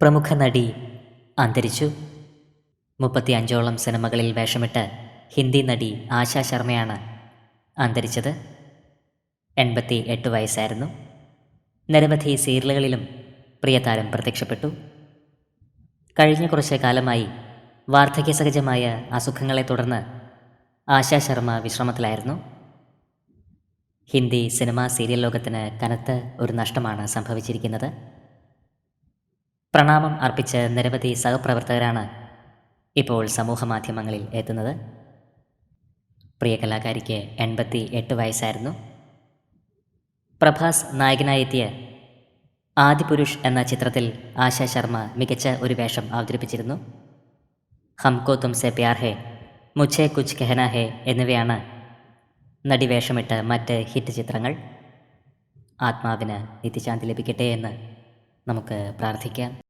പ്രമുഖ നടി അന്തരിച്ചു. മുപ്പത്തി അഞ്ചോളം സിനിമകളിൽ വേഷമിട്ട് ഹിന്ദി നടി ആശാ ശർമ്മയാണ് അന്തരിച്ചത്. എൺപത്തി എട്ട് വയസ്സായിരുന്നു. നിരവധി സീരിയലുകളിലും പ്രിയതാരം പ്രത്യക്ഷപ്പെട്ടു. കഴിഞ്ഞ കുറച്ച് കാലമായി വാർദ്ധക്യസഹജമായ അസുഖങ്ങളെ തുടർന്ന് ആശാ ശർമ്മ വിശ്രമത്തിലായിരുന്നു. ഹിന്ദി സിനിമാ സീരിയൽ ലോകത്തിന് കനത്ത ഒരു നഷ്ടമാണ് സംഭവിച്ചിരിക്കുന്നത്. പ്രണാമം അർപ്പിച്ച് നിരവധി സഹപ്രവർത്തകരാണ് ഇപ്പോൾ സമൂഹ മാധ്യമങ്ങളിൽ എത്തുന്നത്. പ്രിയ കലാകാരിക്ക് എൺപത്തി എട്ട് വയസ്സായിരുന്നു. പ്രഭാസ് നായകനായെത്തിയ ആദിപുരുഷ് എന്ന ചിത്രത്തിൽ ആശ ശർമ്മ മികച്ച ഒരു വേഷം അവതരിപ്പിച്ചിരുന്നു. ഹംകോ തുംസെ പ്യാർ ഹെ മുഛെ കുച്ച് കെഹന ഹെ എന്നിവയാണ് നടി വേഷമിട്ട മറ്റ് ഹിറ്റ് ചിത്രങ്ങൾ. ആത്മാവിന് നിത്യശാന്തി ലഭിക്കട്ടെ എന്ന് നമുക്ക് പ്രാർത്ഥിക്കാം.